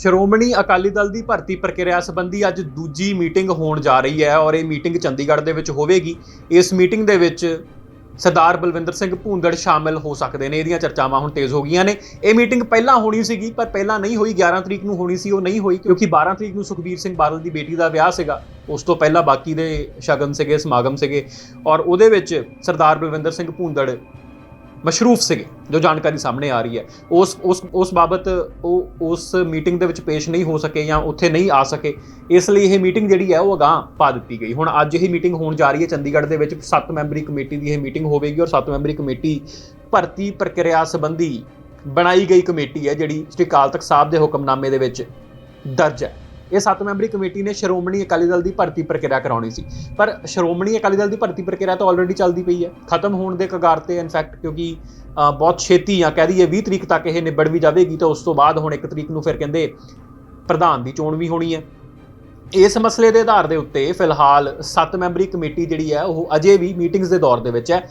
ਸ਼੍ਰੋਮਣੀ ਅਕਾਲੀ ਦਲ ਦੀ ਭਰਤੀ ਪ੍ਰਕਿਰਿਆ ਸੰਬੰਧੀ ਅੱਜ ਦੂਜੀ ਮੀਟਿੰਗ ਹੋਣ ਜਾ ਰਹੀ ਹੈ ਔਰ ਇਹ ਮੀਟਿੰਗ ਚੰਡੀਗੜ੍ਹ ਦੇ ਵਿੱਚ ਹੋਵੇਗੀ। ਇਸ ਮੀਟਿੰਗ ਦੇ ਵਿੱਚ ਸਰਦਾਰ ਬਲਵਿੰਦਰ ਸਿੰਘ ਭੂੰਦੜ ਸ਼ਾਮਿਲ ਹੋ ਸਕਦੇ ਨੇ। ਇਹਦੀਆਂ ਚਰਚਾਵਾਂ ਹੁਣ ਤੇਜ਼ ਹੋ ਗਈਆਂ ਨੇ। ਇਹ ਮੀਟਿੰਗ ਪਹਿਲਾਂ ਹੋਣੀ ਸੀਗੀ, ਪਰ ਪਹਿਲਾਂ ਨਹੀਂ ਹੋਈ। 11 ਤਰੀਕ ਨੂੰ ਹੋਣੀ ਸੀ, ਉਹ ਨਹੀਂ ਹੋਈ, ਕਿਉਂਕਿ 12 ਤਰੀਕ ਨੂੰ ਸੁਖਬੀਰ ਸਿੰਘ ਬਾਦਲ ਦੀ ਬੇਟੀ ਦਾ ਵਿਆਹ ਸੀਗਾ। ਉਸ ਤੋਂ ਪਹਿਲਾਂ ਬਾਕੀ ਦੇ ਸ਼ਗਨ ਸੀਗੇ, ਸਮਾਗਮ ਸੀਗੇ। ਔਰ ਉਹਦੇ ਵਿੱਚ ਸਰਦਾਰ ਬਲਵਿੰਦਰ ਸਿੰਘ ਭੂੰਦੜ ਮਸ਼ਰੂਫ ਸੀਗੇ, ਜੋ ਜਾਣਕਾਰੀ ਸਾਹਮਣੇ ਆ ਰਹੀ ਹੈ। ਉਸ ਉਸ ਉਸ ਬਾਬਤ ਉਹ, ਉਸ ਮੀਟਿੰਗ ਦੇ ਵਿੱਚ ਪੇਸ਼ ਨਹੀਂ ਹੋ ਸਕੇ ਜਾਂ ਉੱਥੇ ਨਹੀਂ ਆ ਸਕੇ। ਇਸ ਲਈ ਇਹ ਮੀਟਿੰਗ ਜਿਹੜੀ ਹੈ, ਉਹ ਅਗਾਂਹ ਪਾ ਦਿੱਤੀ ਗਈ। ਹੁਣ ਅੱਜ ਇਹ ਮੀਟਿੰਗ ਹੋਣ ਜਾ ਰਹੀ ਹੈ ਚੰਡੀਗੜ੍ਹ ਦੇ ਵਿੱਚ। 7 ਮੈਂਬਰੀ ਕਮੇਟੀ ਦੀ ਇਹ ਮੀਟਿੰਗ ਹੋਵੇਗੀ ਔਰ 7 ਮੈਂਬਰੀ ਕਮੇਟੀ ਭਰਤੀ ਪ੍ਰਕਿਰਿਆ ਸੰਬੰਧੀ ਬਣਾਈ ਗਈ ਕਮੇਟੀ ਹੈ, ਜਿਹੜੀ ਸ੍ਰੀ ਅਕਾਲ ਤਖਤ ਸਾਹਿਬ ਦੇ ਹੁਕਮਨਾਮੇ ਦੇ ਵਿੱਚ ਦਰਜ ਹੈ। ਇਹ ਸੱਤ ਮੈਂਬਰੀ ਕਮੇਟੀ ਨੇ ਸ਼੍ਰੋਮਣੀ ਅਕਾਲੀ ਦਲ ਦੀ ਭਰਤੀ ਪ੍ਰਕਿਰਿਆ ਕਰਾਉਣੀ ਸੀ। ਪਰ ਸ਼੍ਰੋਮਣੀ ਅਕਾਲੀ ਦਲ ਦੀ ਭਰਤੀ ਪ੍ਰਕਿਰਿਆ ਤਾਂ ਆਲਰੇਡੀ ਚੱਲਦੀ ਪਈ ਹੈ। ਖਤਮ ਹੋਣ ਦੇ ਕਗਾਰ ਤੇ ਇਨਫੈਕਟ ਕਿਉਂਕਿ ਬਹੁਤ ਛੇਤੀ ਜਾਂ ਕਹਿ ਦਈਏ 20 ਤਰੀਕ ਤੱਕ ਇਹ ਨਿਬੜ ਵੀ ਜਾਵੇਗੀ, ਤਾਂ ਉਸ ਤੋਂ ਬਾਅਦ ਹੁਣ 1 ਤਰੀਕ ਨੂੰ ਫਿਰ ਕਹਿੰਦੇ ਪ੍ਰਧਾਨ ਦੀ ਚੋਣ ਵੀ ਹੋਣੀ ਹੈ। ਇਸ ਮਸਲੇ ਦੇ ਆਧਾਰ ਦੇ ਉੱਤੇ, ਫਿਲਹਾਲ 7 ਮੈਂਬਰੀ ਕਮੇਟੀ ਜਿਹੜੀ ਹੈ, ਉਹ ਅਜੇ ਵੀ ਮੀਟਿੰਗਸ ਦੇ ਦੌਰ ਦੇ ਵਿੱਚ ਹੈ।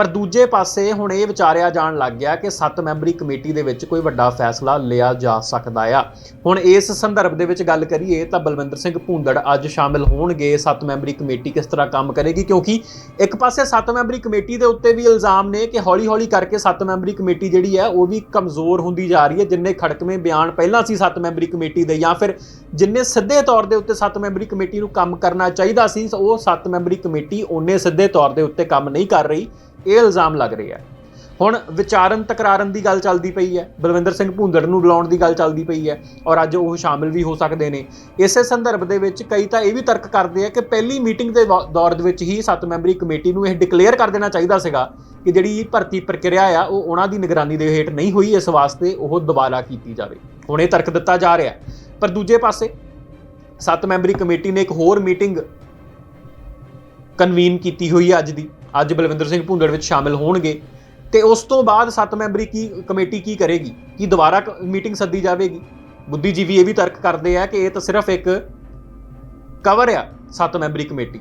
ਪਰ ਦੂਜੇ ਪਾਸੇ ਹੁਣ ਇਹ ਵਿਚਾਰਿਆ ਜਾਣ ਲੱਗ ਗਿਆ ਕਿ 7 ਮੈਂਬਰੀ ਕਮੇਟੀ ਦੇ ਵਿੱਚ ਕੋਈ ਵੱਡਾ ਫੈਸਲਾ ਲਿਆ ਜਾ ਸਕਦਾ ਆ। ਹੁਣ ਇਸ ਸੰਦਰਭ ਦੇ ਵਿੱਚ ਗੱਲ ਕਰੀਏ ਤਾਂ ਬਲਵਿੰਦਰ ਸਿੰਘ ਭੂੰਦੜ ਅੱਜ ਸ਼ਾਮਿਲ ਹੋਣਗੇ। 7 ਮੈਂਬਰੀ ਕਮੇਟੀ ਕਿਸ ਤਰ੍ਹਾਂ ਕੰਮ ਕਰੇਗੀ? ਕਿਉਂਕਿ ਇੱਕ ਪਾਸੇ 7 ਮੈਂਬਰੀ ਕਮੇਟੀ ਦੇ ਉੱਤੇ ਵੀ ਇਲਜ਼ਾਮ ਨੇ ਕਿ ਹੌਲੀ-ਹੌਲੀ ਕਰਕੇ 7 ਮੈਂਬਰੀ ਕਮੇਟੀ ਜਿਹੜੀ ਹੈ, ਉਹ ਵੀ ਕਮਜ਼ੋਰ ਹੁੰਦੀ ਜਾ ਰਹੀ ਹੈ। ਜਿੰਨੇ ਖੜਕਵੇਂ ਬਿਆਨ ਪਹਿਲਾਂ ਸੀ 7 ਮੈਂਬਰੀ ਕਮੇਟੀ ਦੇ ਜਾਂ ਫਿਰ ਜਿੰਨੇ ਸਿੱਧੇ ਤੌਰ ਦੇ ਉੱਤੇ 7 ਮੈਂਬਰੀ ਕਮੇਟੀ ਨੂੰ ਕੰਮ ਕਰਨਾ ਚਾਹੀਦਾ ਸੀ, ਉਹ 7 ਮੈਂਬਰੀ ਕਮੇਟੀ ਉਹਨੇ ਸਿੱਧੇ ਤੌਰ ਦੇ ਉੱਤੇ ਕੰਮ ਨਹੀਂ ਕਰ ਰਹੀ। ਇਹ ਇਲਜ਼ਾਮ ਲੱਗ ਰਿਹਾ ਹੈ ਹੁਣ ਵਿਚਾਰਨ ਤਕਰਾਰਨ ਦੀ ਗੱਲ ਚੱਲਦੀ ਪਈ ਹੈ, ਬਲਵਿੰਦਰ ਸਿੰਘ ਭੂੰਦੜ ਨੂੰ ਬੁਲਾਉਣ ਦੀ ਗੱਲ ਚੱਲਦੀ ਪਈ ਹੈ ਔਰ ਅੱਜ ਉਹ ਸ਼ਾਮਿਲ ਵੀ ਹੋ ਸਕਦੇ ਨੇ। ਇਸੇ ਸੰਦਰਭ ਦੇ ਵਿੱਚ ਕਈ ਤਾਂ ਇਹ ਵੀ ਤਰਕ ਕਰਦੇ ਆ ਕਿ ਪਹਿਲੀ ਮੀਟਿੰਗ ਦੇ ਵ- ਦੌਰ ਦੇ ਵਿੱਚ ਹੀ ਸੱਤ ਮੈਂਬਰੀ ਕਮੇਟੀ ਨੂੰ ਇਹ ਡਿਕਲੇਅਰ ਕਰ ਦੇਣਾ ਚਾਹੀਦਾ ਸੀਗਾ ਕਿ ਜਿਹੜੀ ਭਰਤੀ ਪ੍ਰਕਿਰਿਆ ਆ, ਉਹ ਉਹਨਾਂ ਦੀ ਨਿਗਰਾਨੀ ਦੇ ਹੇਠ ਨਹੀਂ ਹੋਈ, ਇਸ ਵਾਸਤੇ ਉਹ ਦੁਬਾਰਾ ਕੀਤੀ ਜਾਵੇ। ਹੁਣ ਇਹ ਤਰਕ ਦਿੱਤਾ ਜਾ ਰਿਹਾ ਪਰ ਦੂਜੇ ਪਾਸੇ ਸੱਤ ਮੈਂਬਰੀ ਕਮੇਟੀ ਨੇ ਇੱਕ ਹੋਰ ਮੀਟਿੰਗ ਕਨਵੀਨ ਕੀਤੀ ਹੋਈ ਹੈ ਅੱਜ ਦੀ। ਅੱਜ ਬਲਵਿੰਦਰ ਸਿੰਘ ਭੁੰਦੜ ਵਿੱਚ ਸ਼ਾਮਿਲ ਹੋਣਗੇ। ਤੇ ਉਸ ਤੋਂ ਬਾਅਦ 7 ਮੈਂਬਰੀ ਕੀ, ਕਮੇਟੀ ਕੀ ਕਰੇਗੀ? ਕੀ ਦੁਬਾਰਾ ਮੀਟਿੰਗ ਸੱਦੀ ਜਾਵੇਗੀ? ਬੁੱਧੀਜੀਵੀ ਇਹ ਵੀ ਤਰਕ ਕਰਦੇ ਆ ਕਿ ਇਹ ਤਾਂ ਸਿਰਫ ਇੱਕ ਕਵਰ ਆ 7 ਮੈਂਬਰੀ ਕਮੇਟੀ।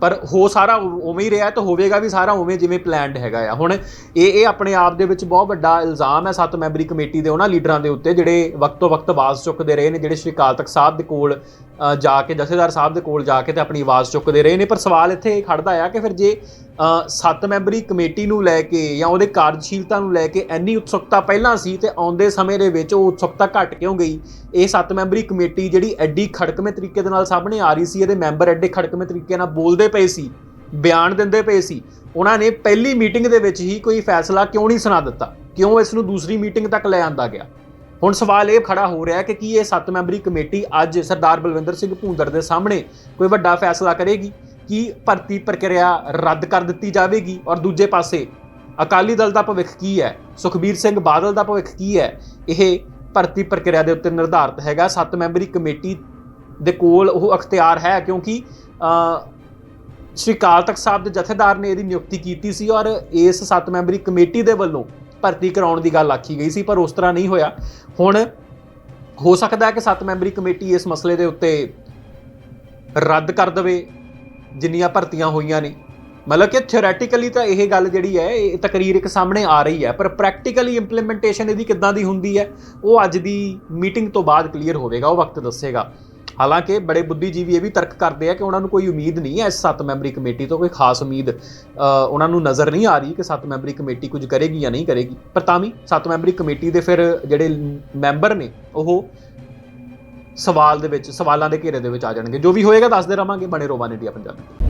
ਪਰ ਹੋ ਸਾਰਾ ਉਵੇਂ ਹੀ ਰਿਹਾ ਤਾਂ ਹੋਵੇਗਾ ਵੀ ਸਾਰਾ ਉਵੇਂ ਜਿਵੇਂ ਪਲਾਨਡ ਹੈਗਾ ਆ। ਹੁਣ ਇਹ ਇਹ ਆਪਣੇ ਆਪ ਦੇ ਵਿੱਚ ਬਹੁਤ ਵੱਡਾ ਇਲਜ਼ਾਮ ਹੈ ਸੱਤ ਮੈਂਬਰੀ ਕਮੇਟੀ ਦੇ ਉਹਨਾਂ ਲੀਡਰਾਂ ਦੇ ਉੱਤੇ, ਜਿਹੜੇ ਵਕਤ ਤੋਂ ਵਕਤ ਆਵਾਜ਼ ਚੁੱਕਦੇ ਰਹੇ ਨੇ, ਜਿਹੜੇ ਸ਼੍ਰੀ ਕਾਲ ਤਖਤ ਸਾਹਿਬ ਦੇ ਕੋਲ ਜਾ ਕੇ ਜਥੇਦਾਰ ਸਾਹਿਬ ਦੇ ਕੋਲ ਜਾ ਕੇ ਤੇ ਆਪਣੀ ਆਵਾਜ਼ ਚੁੱਕਦੇ ਰਹੇ ਨੇ। ਪਰ ਸਵਾਲ ਇੱਥੇ ਇਹ ਖੜਦਾ ਆ ਕਿ ਫਿਰ ਜੇ ਸੱਤ ਮੈਂਬਰੀ ਕਮੇਟੀ ਨੂੰ ਲੈ ਕੇ ਜਾਂ ਉਹਦੇ ਕਾਰਜਸ਼ੀਲਤਾ ਨੂੰ ਲੈ ਕੇ ਇੰਨੀ ਉਤਸੁਕਤਾ ਪਹਿਲਾਂ ਸੀ ਤੇ ਆਉਂਦੇ ਸਮੇਂ ਦੇ ਵਿੱਚ ਉਹ ਉਤਸੁਕਤਾ ਘਟ ਕਿਉਂ ਗਈ? ਇਹ ਸੱਤ ਮੈਂਬਰੀ ਕਮੇਟੀ ਜਿਹੜੀ ਐਡੀ ਖੜਕਵੇਂ ਤਰੀਕੇ ਦੇ ਨਾਲ ਸਾਹਮਣੇ ਆ ਰਹੀ ਸੀ, ਇਹਦੇ ਮੈਂਬਰ ਐਡੇ ਖੜਕਵੇਂ ਤਰੀਕੇ ਨਾਲ ਬੋਲਦੇ ਪਏ ਸੀ, ਬਿਆਨ ਦਿੰਦੇ ਪਏ ਸੀ, ਉਹਨਾਂ ਨੇ ਪਹਿਲੀ ਮੀਟਿੰਗ ਦੇ ਵਿੱਚ ਹੀ ਕੋਈ ਫੈਸਲਾ ਕਿਉਂ ਨਹੀਂ ਸੁਣਾ ਦਿੱਤਾ? ਕਿਉਂ ਇਸ ਨੂੰ ਦੂਸਰੀ ਮੀਟਿੰਗ ਤੱਕ ਲੈ ਆਂਦਾ ਗਿਆ? ਹੁਣ ਸਵਾਲ ਇਹ ਖੜਾ ਹੋ ਰਿਹਾ ਹੈ ਕਿ ਕੀ ਇਹ ਸੱਤ ਮੈਂਬਰੀ ਕਮੇਟੀ ਅੱਜ ਸਰਦਾਰ ਬਲਵਿੰਦਰ ਸਿੰਘ ਭੂੰਦੜ ਦੇ ਸਾਹਮਣੇ ਕੋਈ ਵੱਡਾ ਫੈਸਲਾ ਕਰੇਗੀ? ਕਿ ਭਰਤੀ ਪ੍ਰਕਿਰਿਆ ਰੱਦ ਕਰ ਦਿੱਤੀ ਜਾਵੇਗੀ? ਔਰ ਦੂਜੇ ਪਾਸੇ, ਅਕਾਲੀ ਦਲ ਦਾ ਭਵਿੱਖ ਕੀ ਹੈ? ਸੁਖਬੀਰ ਸਿੰਘ ਬਾਦਲ ਦਾ ਭਵਿੱਖ ਕੀ ਹੈ? ਇਹ ਭਰਤੀ ਪ੍ਰਕਿਰਿਆ ਦੇ ਉੱਤੇ ਨਿਰਧਾਰਿਤ ਹੈਗਾ। ਸੱਤ ਮੈਂਬਰੀ ਕਮੇਟੀ ਦੇ ਕੋਲ ਉਹ ਅਖਤਿਆਰ ਹੈ, ਕਿਉਂਕਿ ਸ਼੍ਰੀ ਅਕਾਲ ਤਖਤ ਸਾਹਿਬ ਦੇ ਜਥੇਦਾਰ ਨੇ ਇਹਦੀ ਨਿਯੁਕਤੀ ਕੀਤੀ ਸੀ ਔਰ ਇਸ ਸੱਤ ਮੈਂਬਰੀ ਕਮੇਟੀ ਦੇ ਵੱਲੋਂ ਭਰਤੀ ਕਰਾਉਣ ਦੀ ਗੱਲ ਆਖੀ ਗਈ ਸੀ, ਪਰ ਉਸ ਤਰ੍ਹਾਂ ਨਹੀਂ ਹੋਇਆ। ਹੁਣ ਹੋ ਸਕਦਾ ਹੈ ਕਿ ਸੱਤ ਮੈਂਬਰੀ ਕਮੇਟੀ ਇਸ ਮਸਲੇ ਦੇ ਉੱਤੇ ਰੱਦ ਕਰ ਦੇਵੇ। ਜਿੰਨੀਆਂ ਭਰਤੀਆਂ ਹੋਈਆਂ ਨੇ। ਮਤਲਬ ਕਿ ਥਿਓਰੈਟੀਕਲੀ ਤਾਂ ਇਹ ਗੱਲ ਜਿਹੜੀ ਹੈ, ਇਹ ਤਕਰੀਰ ਇੱਕ ਸਾਹਮਣੇ ਆ ਰਹੀ ਹੈ, ਪਰ ਪ੍ਰੈਕਟੀਕਲੀ ਇੰਪਲੀਮੈਂਟੇਸ਼ਨ ਇਹਦੀ ਕਿੱਦਾਂ ਦੀ ਹੁੰਦੀ ਹੈ, ਉਹ ਅੱਜ ਦੀ ਮੀਟਿੰਗ ਤੋਂ ਬਾਅਦ ਕਲੀਅਰ ਹੋਵੇਗਾ, ਉਹ ਵਕਤ ਦੱਸੇਗਾ। ਹਾਲਾਂਕਿ ਬੜੇ ਬੁੱਧੀਜੀਵੀ ਇਹ ਵੀ ਤਰਕ ਕਰਦੇ ਆ ਕਿ ਉਹਨਾਂ ਨੂੰ ਕੋਈ ਉਮੀਦ ਨਹੀਂ ਹੈ ਇਸ 7 ਮੈਂਬਰੀ ਕਮੇਟੀ ਤੋਂ, ਕੋਈ ਖਾਸ ਉਮੀਦ ਉਹਨਾਂ ਨੂੰ ਨਜ਼ਰ ਨਹੀਂ ਆ ਰਹੀ ਕਿ 7 ਮੈਂਬਰੀ ਕਮੇਟੀ ਕੁਝ ਕਰੇਗੀ ਜਾਂ ਨਹੀਂ ਕਰੇਗੀ। ਪਰ ਤਾਂ ਵੀ 7 ਮੈਂਬਰੀ ਕਮੇਟੀ ਦੇ ਫਿਰ ਜਿਹੜੇ ਮੈਂਬਰ ਨੇ, ਉਹ ਸਵਾਲ ਦੇ ਵਿੱਚ, ਸਵਾਲਾਂ ਦੇ ਘੇਰੇ ਦੇ ਵਿੱਚ ਆ ਜਾਣਗੇ। ਜੋ ਵੀ ਹੋਏਗਾ, ਦੱਸਦੇ ਰਵਾਂਗੇ। ਬਣੇ ਰੋਵਾਨ ਇੰਡੀਆ ਪੰਜਾਬੀ।